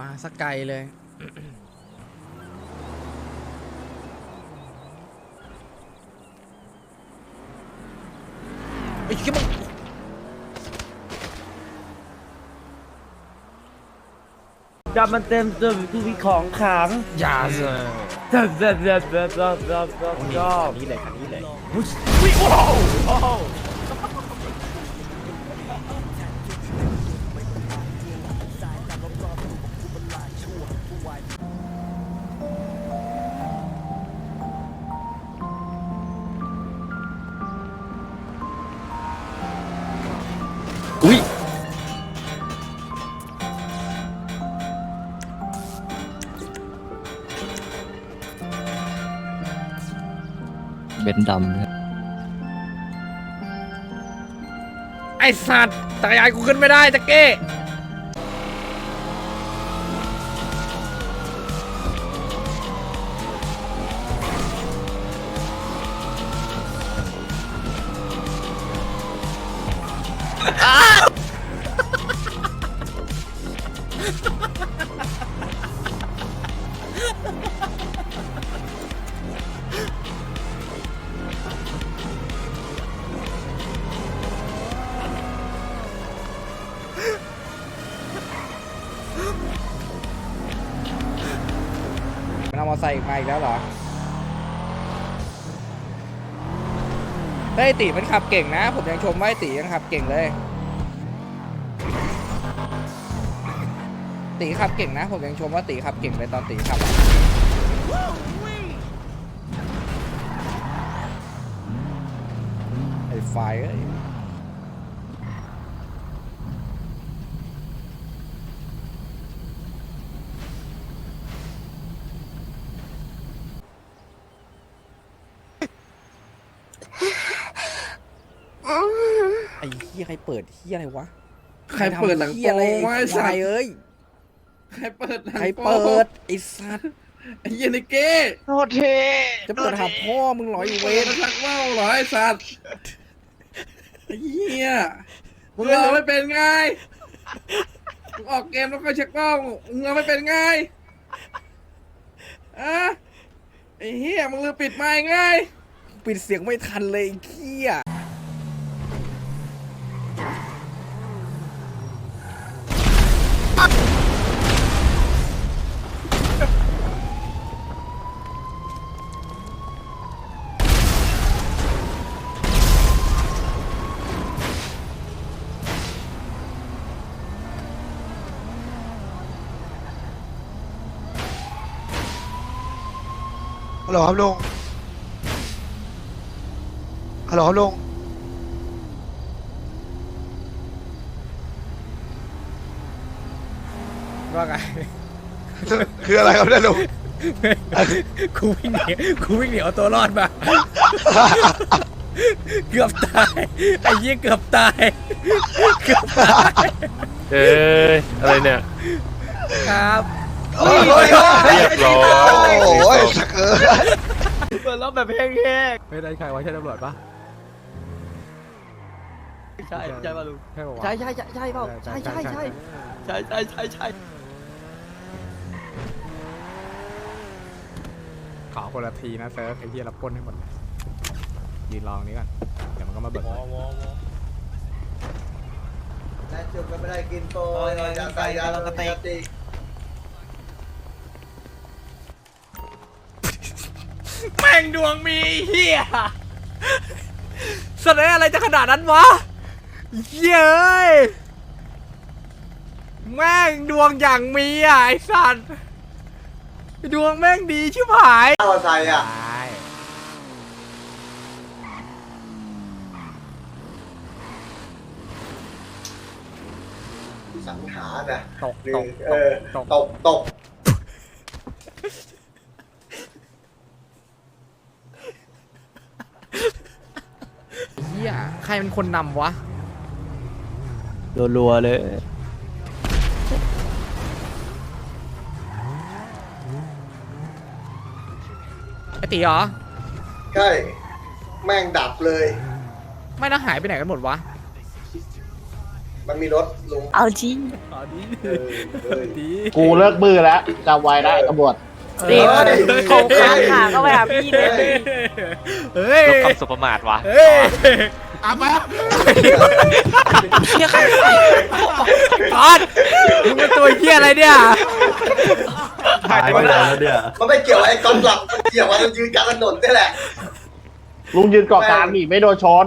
มาสักไกลเลย ไอ้เหี้ยมึงจับมันเต็มตัวกูมีของขังอย่าเลยเจ็บเจ็บเจ็บเจ็บเจ็บเจ็บเจ็บชอบนี่เลยคันนี้เลยวิโอ้โห อุ้ยเบนซ์ดำครับไอสัตว์จักรยานกูขึ้นไม่ได้ตะเก้ มันเอามอเตอร์ไซค์มาอีกแล้วเหรอไอ้ตีมันขับเก่งนะ ผมยังชมว่าไอ้ตียังขับเก่งเลย ตีขับเก่งนะ ผมยังชมว่าตีขับเก่งเลยตอนตีขับไอ้ไฟเอ้ย ไอ้เฮียใครเปิดเฮียอะไรวะใครเปิดหลังหี้ยอะไรโป้วะไอ้ไอ้สัควาตยว์เอ้ยใครเปิดหลังใครโป้เปิดไอ้สัตว์ไอ้เหี้ยนิเก้โคตรเท่จะเปิดหาพ่อมึงเหรออยู่เวเวรรชักว่าวเหรอไอ้สัตว์ไอ้เหี้ยมึงเอาไม่เป็นไงมึงออกเกมแล้วก็เช็คกล้องมึงเอาไม่เป็นไงอะไอ้เหี้ยมึงลืมปิดไมค์ไง ปิดเสียงไม่ทันเลยไอ้เขี้ยฮัลโหลครับลุง ฮัลโหลครับลุงว่าไง คืออะไรครับเนี่ยลุง กูวิ่งหนีกูวิ่งหนีเอาตัวรอดมา เกือบตายไอ้ยี่เกือบตาย เกือบตาย เอ้ยอะไรเนี่ยครับโอ้ยเรียบร้อยโอ้ยสักเออเปิดรอบแบบแห้งไม่ได้ใครวะใช่ตำรวจปะๆ ใช่ใช่ป่ะลุงใช่ปะวะใช่ใช่ใช่ใช่เปล่าใช่ใช่ใช่ใช่ใช่ใช่ใช่ขอคนละทีนะเซิร์ฟไอ้เหี้ยรับปล้นให้หมดเลยยืนรองนี้ก่อนเดี๋ยวมันก็มาเบิกเงิน ได้จุกก็ไม่ได้กินโปรยยาใส่ยาลงกระเตกแม่งดวงมีไอ้เหี้ยแสดงอะไรจะขนาดนั้นวะ เย้ยแม่งดวงอย่างมีอะไอ้สัตว์ดวงแม่งดีชิบหายข้าวใส่อะ สังหารนะตกหนึ่ตงกเออตกตกตกเฮียใครเป็นคนนำวะ รัวๆเลย ไอตีเหรอ ใช่ แม่งดับเลย ไม่น่าหายไปไหนกันหมดวะมันมีรถลุงเอาจริงเอาดีเออเออดีกูเลิกมือแล้วจำไว้ได้ตำรวจเด็กเขาค้างขาก็ไปหาพี่เลย เฮ้ยลบคำสุประมาทว่ะเฮ้ย อะมาเนี่ยใครกอนมึงเป็นตัวเหี้ยอะไรเนี่ย หายไปแล้วเนี่ยมันไม่เกี่ยวไอ้กองหลับมันเกี่ยวว่ามันยืนกลางถนนนี่แหละลุงยืนเกาะกลางนี่ไม่โดนชน